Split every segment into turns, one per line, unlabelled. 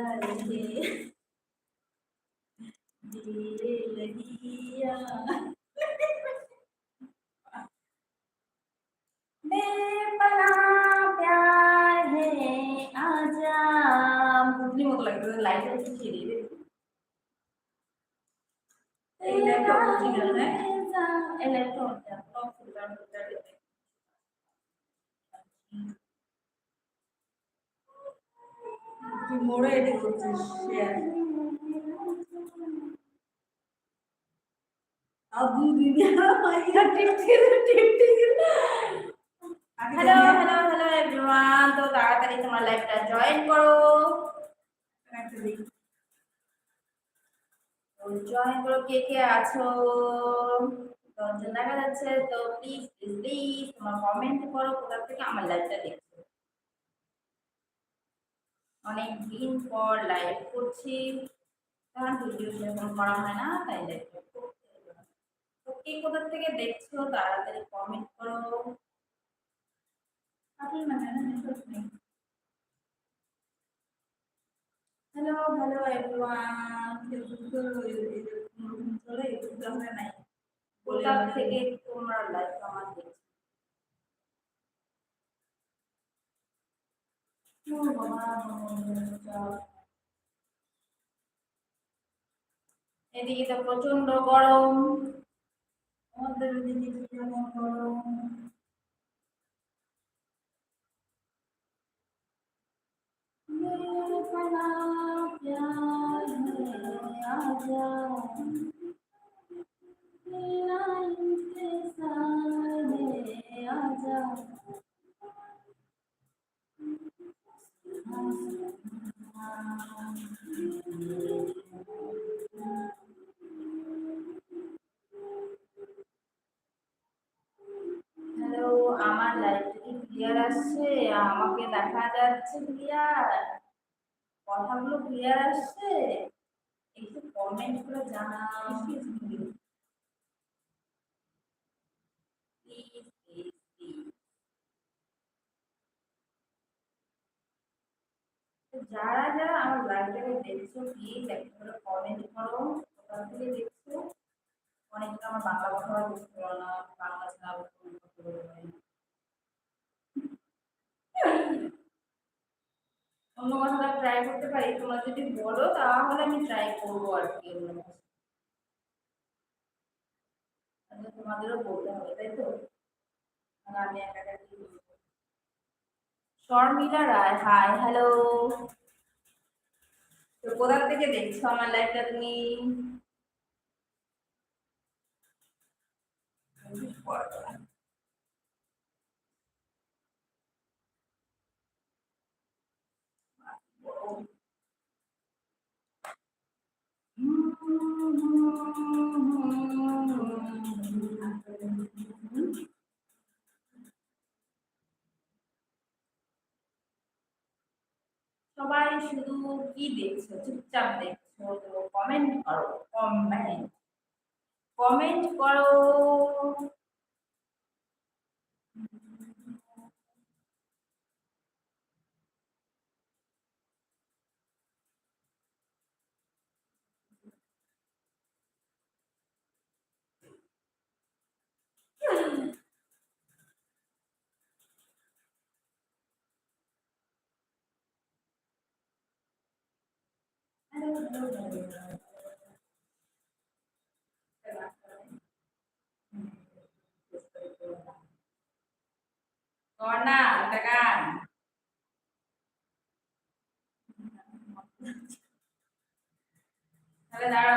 Là? তোমার লাইভটা জয়েন করো। জয়েন করো, কে কে আছো? দশজন দেখা যাচ্ছে, তো প্লিজ প্লিজ তোমার কমেন্ট করো, কোথা থেকে আমার দেখছ। অনেক দিন পর লাইভ করছি। কারণ ভিডিও করা হয় না, তাই লাইভ তো কে কোথা থেকে দেখছ, তাড়াতাড়ি কমেন্ট করো।
আপনার মানে না নেটওয়ার্ক নেই
হ্যালো হ্যালো এভরিওয়ান
চলে ইউটিউব আমরা নাই
কোথা থেকে তোমরা লাইভ আমার এদিকে তো প্রচণ্ড গরম।
আমাদের দিদি যেমন গরম।
मेरे আমার লাইভটা কি ক্লিয়ার আসছে? আমাকে দেখা যাচ্ছে ক্লিয়ার কথাগুলো ক্লিয়ার আসছে? একটু কমেন্ট করে প্লিজ যারা যারা আমার লাইভটাকে দেখছ প্লিজ একটা করে কমেন্ট করো। কোথা থেকে দেখছ? অনেকটা আমার বাংলা কথা বুঝতে পারো না, বাংলা ছাড়া আবার কোনো কথা বলতে পারি না। অন্য কথাটা ট্রাই করতে পারি, তোমরা যদি বলো, তাহলে আমি ট্রাই করব আর কি অন্য তোমাদেরও বলতে হবে, তাই তো? আমি একা একা শর্মিলা রায় হাই হ্যালো তো কোথা থেকে দেখছ আমার লাইভটা তুমি? সবাই শুধু কি দেখছ? চুপচাপ দেখছ? তো কমেন্ট করো কমেন্ট কমেন্ট করো।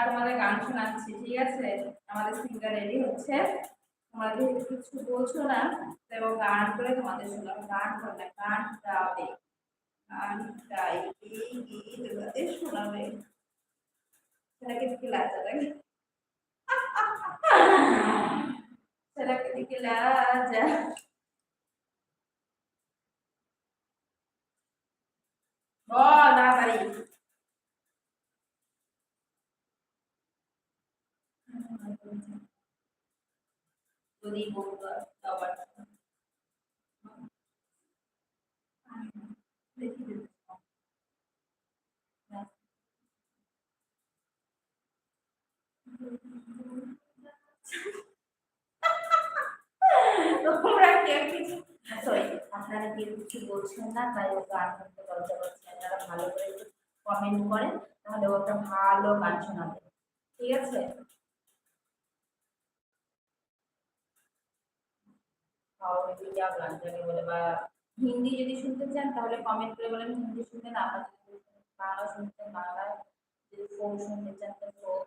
তোমাদের গান শোনাচ্ছি, ঠিক আছে? আমাদের সিঙ্গার রেডি হচ্ছে। যেহেতু কিছু বলছো না তো গান করে তোমাদের শোনাবো গান করে গান গাবে গান গাই এই গীত তোমাদের শোনাবে। ছেলেকে দিকে লাজা লাগে ছেলেকে দিকে লাজা বল তাড়াতাড়ি যদি বলতো আবার
দেখি দেখি।
আপনারা আপনারা করে ভালো ঠিক আছে? বলে, বা হিন্দি যদি শুনতে চান, তাহলে কমেন্ট করে বলেন, হিন্দি শুনতে না যদি বাংলা শুনতে বাংলায় যদি শুনতে চান, তো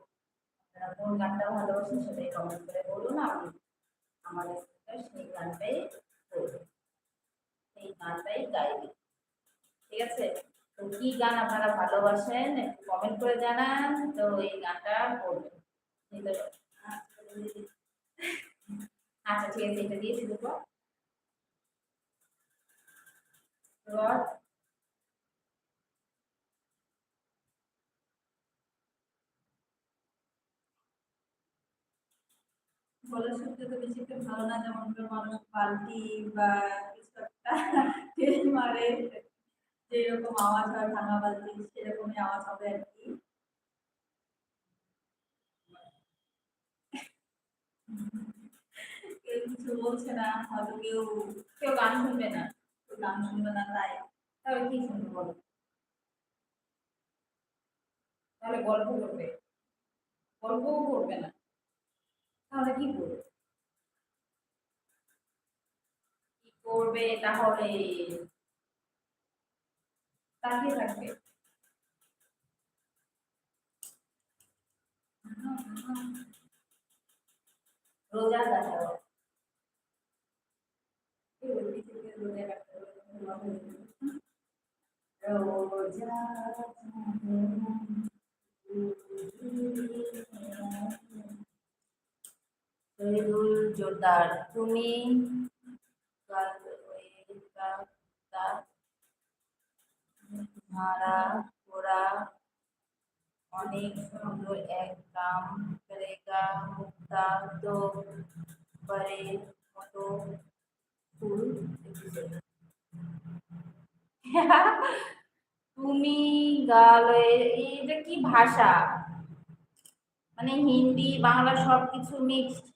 কোন গানটা ভালোবাসেন সেটাই কমেন্ট করে বলুন আমি আমাদের সেই গানটাই গানটাই গাইবে। ঠিক আছে? তো কি গান আপনারা ভালোবাসেন একটু কমেন্ট করে জানান, তো এই গানটা করবেন আচ্ছা ঠিক আছে, এটা দিয়ে শুরু কর। রড
শুনতে তো ভালো না, যেমন মানুষ বালতি বা কিছু একটা মারে যেরকম আওয়াজ হয়, ভাঙা বালতি, সেরকমই আওয়াজ হবে আর কি। কেউ কিছু বলছে না, হয়তো কেউ
কেউ গান শুনবে না,
কেউ গান শুনবে না তাই।
তাহলে কি শুনবে বলো? তাহলে গল্প করবে। গল্পও করবে না। তাহলে কি করবে? কি করবে তাহলে? তাকিয়ে থাকবে। রোজা দেখাও জোরদার তুমি অনেক সুন্দর এক কাম করেগা মুক্তা তো পরে মতো ফুল তুমি গালে এটা কি ভাষা? মানে হিন্দি, বাংলা সব কিছু মিক্সড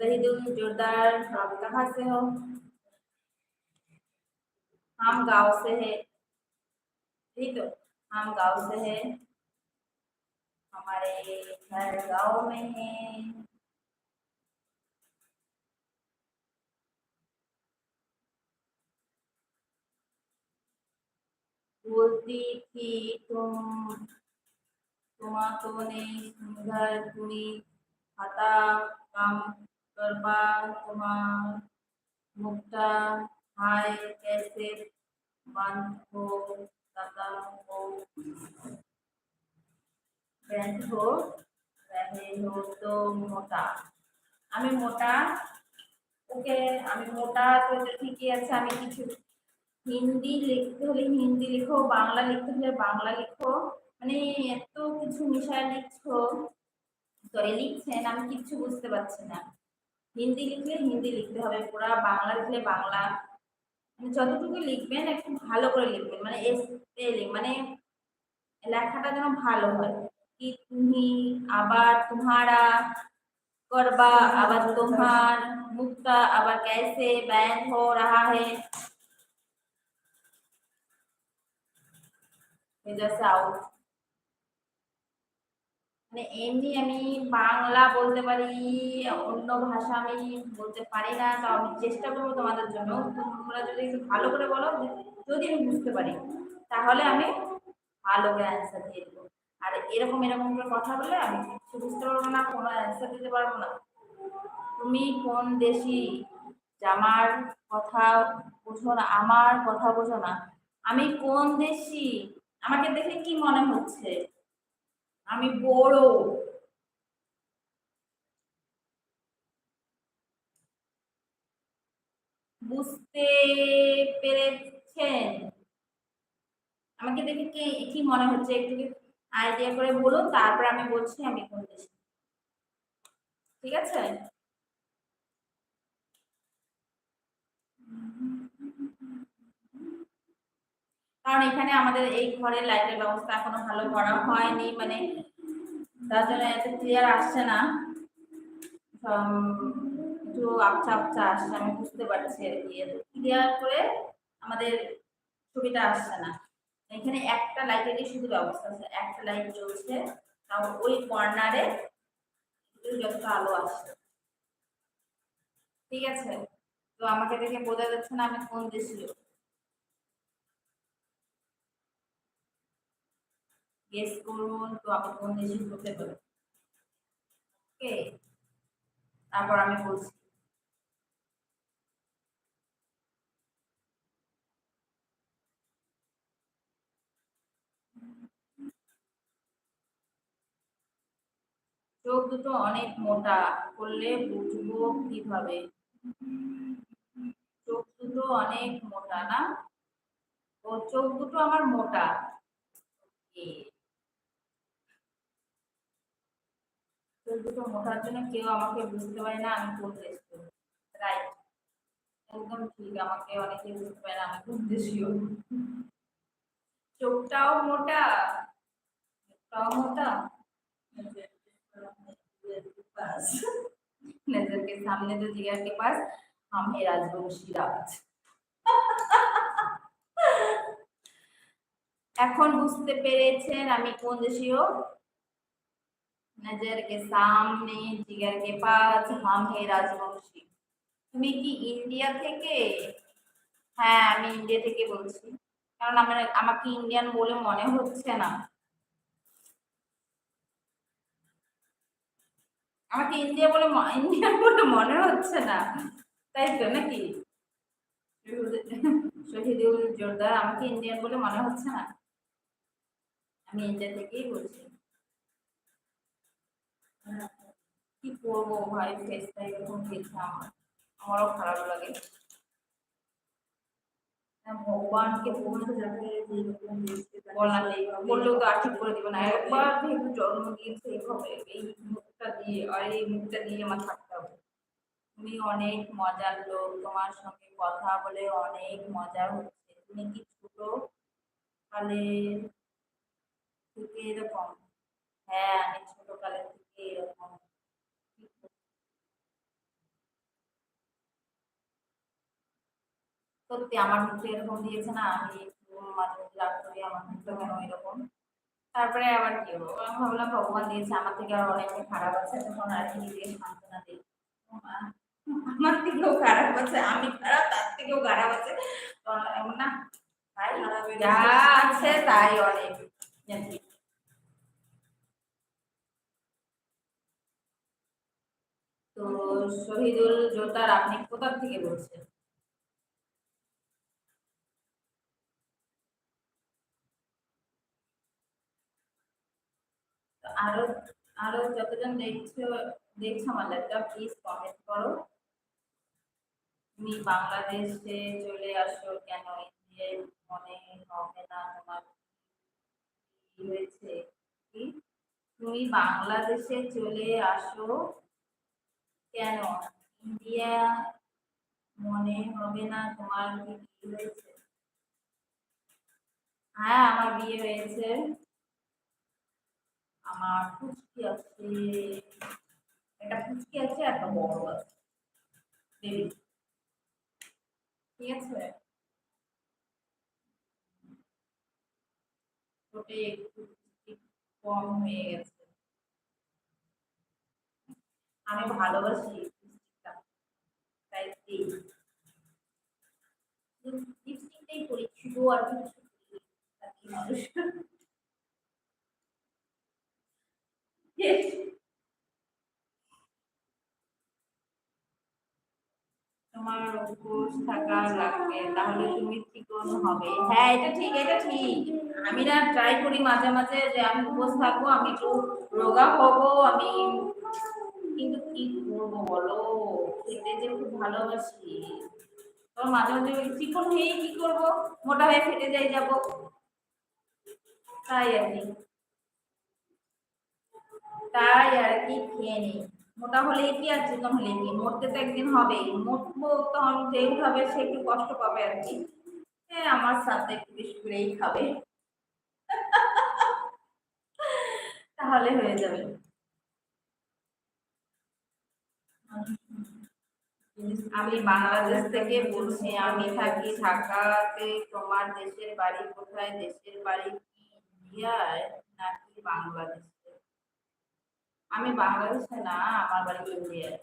शहीदुल जोरदार आप कहाँ से हो? हम गाँव से है। तो हम गाँव से है। हमारे घर गाँव में है। बोलती थी तुम तुम्हाको ने सुंदर तुम्ही आता काम তোর পা তোমার মুখটা হাই কেসে বান্ধো দাদা হো ব্যান্ড হো হো তো মোটা। আমি মোটা, ওকে আমি মোটা তো ঠিকই আছে, আমি কিছু হিন্দি লিখতে হলে হিন্দি লিখো, বাংলা লিখতে হলে বাংলা লিখো। মানে এত কিছু মিশায় লিখছো, তো লিখছেন, আমি কিচ্ছু বুঝতে পারছি না। হিন্দি লিখলে হিন্দি লিখতে হবে পুরা বাংলা লিখলে বাংলা মানে যতটুকু লিখবেন একটু ভালো করে লিখবেন মানে স্পেলিং মানে লেখাটা যেন ভালো হয় कि तुम्ही আবার तुम्हारा करबा আবার তোমার মুক্তা আবার कैसे बैन हो रहा है ये जैसे आउट মানে এমনি আমি বাংলা বলতে পারি, অন্য ভাষা আমি বলতে পারি না, তো আমি চেষ্টা করব তোমাদের জন্য। তোমরা যদি একটু ভালো করে বলো, যদি আমি বুঝতে পারি, তাহলে আমি ভালো করে অ্যান্সার দিয়ে দেবো। আর এরকম এরকম করে কথা বলে আমি কিছু বুঝতে পারব না, কোনো অ্যান্সার দিতে পারব না। তুমি কোন দেশি? জামার কথা বোঝো না, আমার কথা বোঝো না। আমি কোন দেশি? আমাকে দেখে কি মনে হচ্ছে? আমি বড়। বুঝতে পেরেছেন? আমাকে দেখে কে, কি মনে হচ্ছে? একটু আইডিয়া করে বলুন, তারপর আমি বলছি, আমি কোন দেশে ঠিক আছে? কারণ এখানে আমাদের এই ঘরের লাইটের ব্যবস্থা এখনও ভালো করা হয়নি মানে তার জন্য এত ক্লিয়ার আসছে না। একটু আবছা আবছা আসছে, আমি বুঝতে পারছি আর কি। ক্লিয়ার করে আমাদের ছবিটা আসছে না। এখানে একটা লাইটেরই শুধু ব্যবস্থা আছে, একটা লাইট জ্বলছে, তাও ওই কর্নারে যতটা আলো আসছে। ঠিক আছে? তো আমাকে দেখে বোঝা যাচ্ছে না আমি কোন দেশীয়। গেস করুন তো আমি কোন দেশে হতে পারি ওকে তারপর আমি বলছি চোখ দুটো অনেক মোটা করলে বুঝব কীভাবে চোখ দুটো অনেক মোটা না ও চোখ দুটো আমার মোটা চোখ দুটো মোটার জন্য কেউ আমাকে বুঝতে পারে না আমি কোন দেশীয় রাইট একদম ঠিক আমাকে অনেকে বুঝতে পারে না আমি কোন দেশীয় চোখটাও মোটা মুখটাও মোটা नजर के सामने तो जिगर के पास हम है राजवंशी राज এখন বুঝতে পেরেছেন আমি কোন দেশীয় নজর কে সামনে জিগার কে পাস হাম হে রাজবংশী তুমি কি ইন্ডিয়া থেকে? হ্যাঁ আমি ইন্ডিয়া থেকে বলছি। কারণ আমার, আমাকে ইন্ডিয়ান বলে মনে হচ্ছে না। আমাকে ইন্ডিয়া বলে ইন্ডিয়ান বলে মনে হচ্ছে না। তাই তো নাকি? শহীদুল জোরদার, আমাকে ইন্ডিয়ান বলে মনে হচ্ছে না? আমি ইন্ডিয়া থেকেই বলছি। কি করব ভাই ফেসটা এরকম গেছে আমার। আমারও খারাপ লাগে। হ্যাঁ, ভগবানকে বলতে যাবে বলা নেই বললেও তো আর করে দিবে না। একবার যেহেতু জন্ম দিয়েছে এইভাবে এই মুখটা দিয়ে আর এই মুখটা দিয়ে আমার থাকতে হবে। তুমি অনেক মজার লোক তোমার সঙ্গে কথা বলে অনেক মজা হচ্ছে। তুমি কি ছোট? কালে থেকে এরকম? হ্যাঁ আমি ছোট কালে থেকে এরকম। সত্যি আমার মুখে এরকম দিয়েছে না আমি একটু মাঝে মাঝে রাগ করি আমার মুখটা কেন এরকম? তারপরে আবার কি হলো? আমি ভাবলাম ভগবান দিয়েছে আমার থেকে আর অনেকে খারাপ আছে তখন আর কি নিজেকে সান্ত্বনা দিই। আমার থেকেও খারাপ আছে আমি খারাপ তার থেকেও খারাপ আছে। এমন না তাই যা আছে তাই অনেক। তো শহীদুল জোতার আপনি কোথা থেকে বলছেন? আরও আরও যতজন দেখছ দেখছ আমার ল্যাপটপ প্লিজ কমেন্ট করো। তুমি বাংলাদেশে চলে আসো কেন? ইন্ডিয়ায় মনে হবে না তোমার কি হয়েছে? তুমি বাংলাদেশে চলে আসো কেন? ইন্ডিয়া মনে হবে না তোমার কি হয়েছে? হ্যাঁ আমার বিয়ে হয়েছে। আমার পুচকি আছে, একটা পুচকি আছে একটা বড় আছে। বেবি ঠিক আছে? কম হয়ে গেছে। আমি ভালোবাসি তাই দিই। আর কিছু মানুষ। তোমার থাকা লাগবে, তাহলে তুমি চিকন হবে। হ্যাঁ এটা ঠিক এটা ঠিক। আমি না ট্রাই করি মাঝে মাঝে যে আমি উপোস থাকব, আমি একটু রোগা হব, আমি কিন্তু কি করব বলো? খেতে যে খুব ভালোবাসি। তো মাঝে মাঝে চিকন হয়ে কি করব? মোটা হয়ে ফেটে যাই যাব। তাই আর কি। তাই আর কি খেয়ে নিই। মোটা হলে কি আর চিকন হলে কি? মরতে তো একদিন হবে মরবো তখন যে উঠাবে সে একটু কষ্ট পাবে আর কি। হ্যাঁ আমার সাথে একটু বেশি করেই খাবে। তাহলে হয়ে যাবে। আমি বাংলাদেশ থেকে বলছি, আমি থাকি ঢাকাতে। তোমার দেশের বাড়ি কোথায়? দেশের বাড়ি কি? ইন্ডিয়ায় নাকি বাংলাদেশে? আমি বাংলাদেশে না, আমার বাড়ি ইন্ডিয়ায়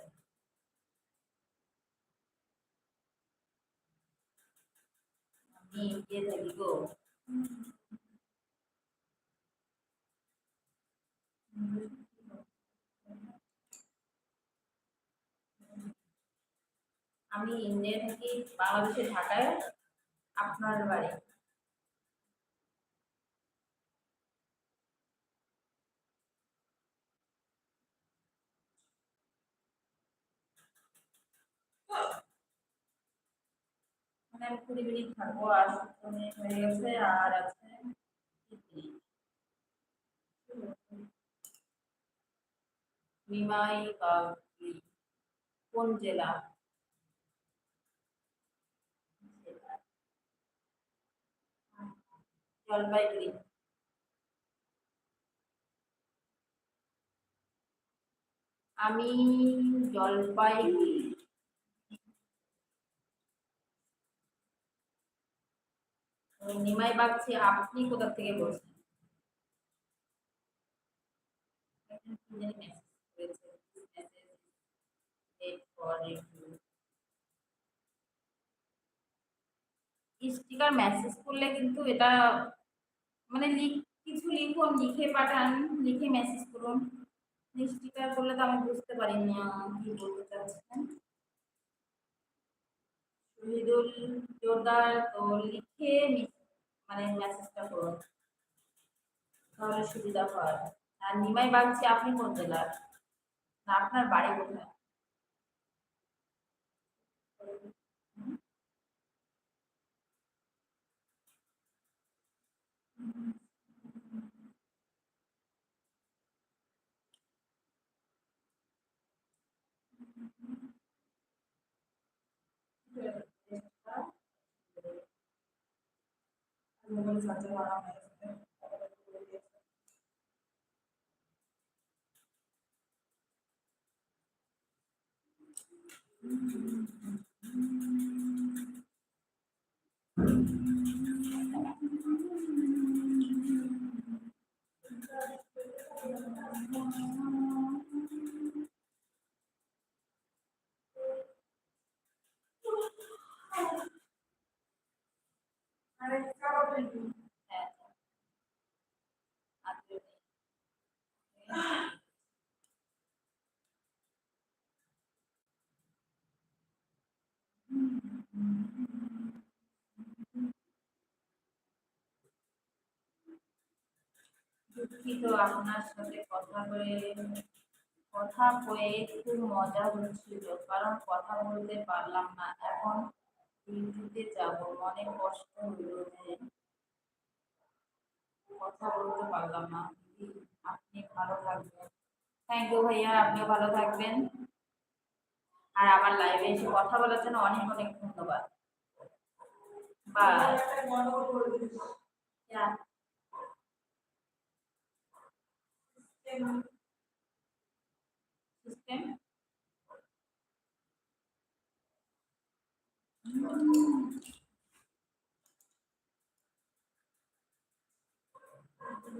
আমি ইন্ডিয়া থাকি গো। আমি ইন্ডিয়া থাকি বাংলাদেশে ঢাকায়, আপনার বাড়ি? মানে কুড়ি মিনিট থাকব, আর হয়ে গেছে, আর আছে নিমাই বাগলি কোন জেলা? জলপাইগুড়ি। আমি জলপাইগুড়ি। নিমাই বাগছি আপনি কোথা থেকে বলছেন? স্টিকার মেসেজ করলে কিন্তু এটা মানে কিছু লিখুন, লিখে পাঠান, লিখে মেসেজ করুন। স্টিকার করলে তো আমি বুঝতে পারি না কি বলতে শহীদুল জোরদার তো লিখে মানে মেসেজটা করুন। তাহলে সুবিধা হয়। আর নিমাই বাগছি আপনি কোন জেলার? না, আপনার বাড়ি কোথায়?
你
满足我 দুঃখিত আপনার সাথে কথা বলে, কথা কয়ে খুব মজা হচ্ছিল, কারণ কথা বলতে পারলাম না। এখন ডিউটিতে যাব, মনে কষ্ট হলো কথা বলতে পারলাম না। আপনি ভালো থাকবেন। থ্যাংক ইউ ভাইয়া, আপনিও ভালো থাকবেন। আর আমার লাইভে এসে কথা বলার জন্য অনেক অনেক ধন্যবাদ। বাই
দিস
সিস্টেম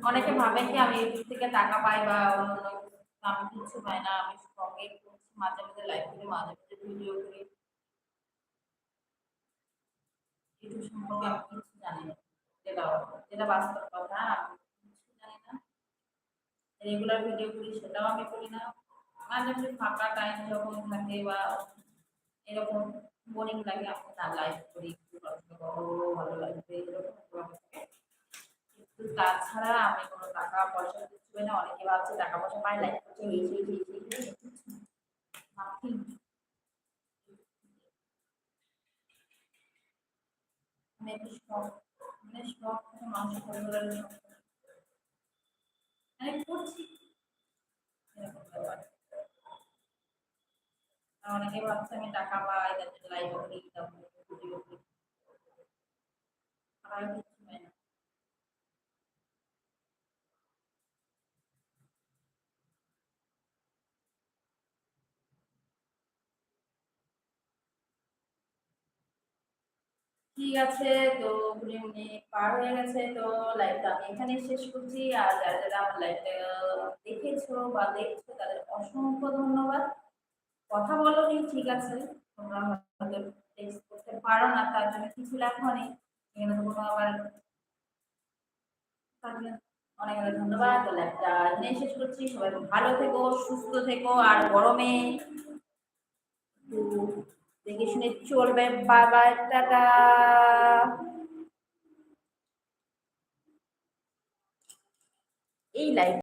অনেকে ভাবে কি আমি ইউটিউব থেকে টাকা পাই বা অন্য আমি কিছু পাই না, আমি শখে খুব মাঝে মাঝে লাইভ করি, মাঝে মাঝে ভিডিও করি। ইউটিউব সম্পর্কে আমি কিছু জানি না। যেটা যেটা বাস্তব কথা, আমি রেগুলার ভিডিও করি, সেটাও আমি করি না। মাঝে মাঝে ফাঁকা টাইম যখন থাকে বা এরকম বোরিং লাগে, আমি না লাইভ করি, একটু ভালো লাগবে, এরকম কিন্তু তাছাড়া আমি কোনো টাকা পয়সা কিছু না অনেকে ভাবছে টাকা পয়সা পাই লাইভ করছে এই সেই সেই সেই সেই কিছু না। Nothing. মানে একটু শখ মানে শখ থাকে মানুষ পরিবারের শখ থাকে। মানে করছি এরকম ব্যাপার আর অনেকে ভাবছে আমি টাকা পাই তাদের লাইভ করি তারপরে ভিডিও করি আর কিছু পাই না ঠিক আছে? তো কুড়ি মিনিট পার হয়ে গেছে। তো লাইভটা আমি এখানে শেষ করছি। আর যারা যারা আমার লাইভটা দেখেছ বা দেখছ, তাদের অসংখ্য ধন্যবাদ। কথা বলোনি ঠিক আছে? তোমরা হয়তো টেক্সট করতে পারো না, তার জন্য কিছু লেখো নেই এখানে তো কোনো আবার অনেক অনেক ধন্যবাদ। তো লাইভটা এখানে শেষ করছি। সবাই ভালো থেকো, সুস্থ থেকো। আর গরমে দেখে শুনে চলবে বাবা দাদা। এই লাইফ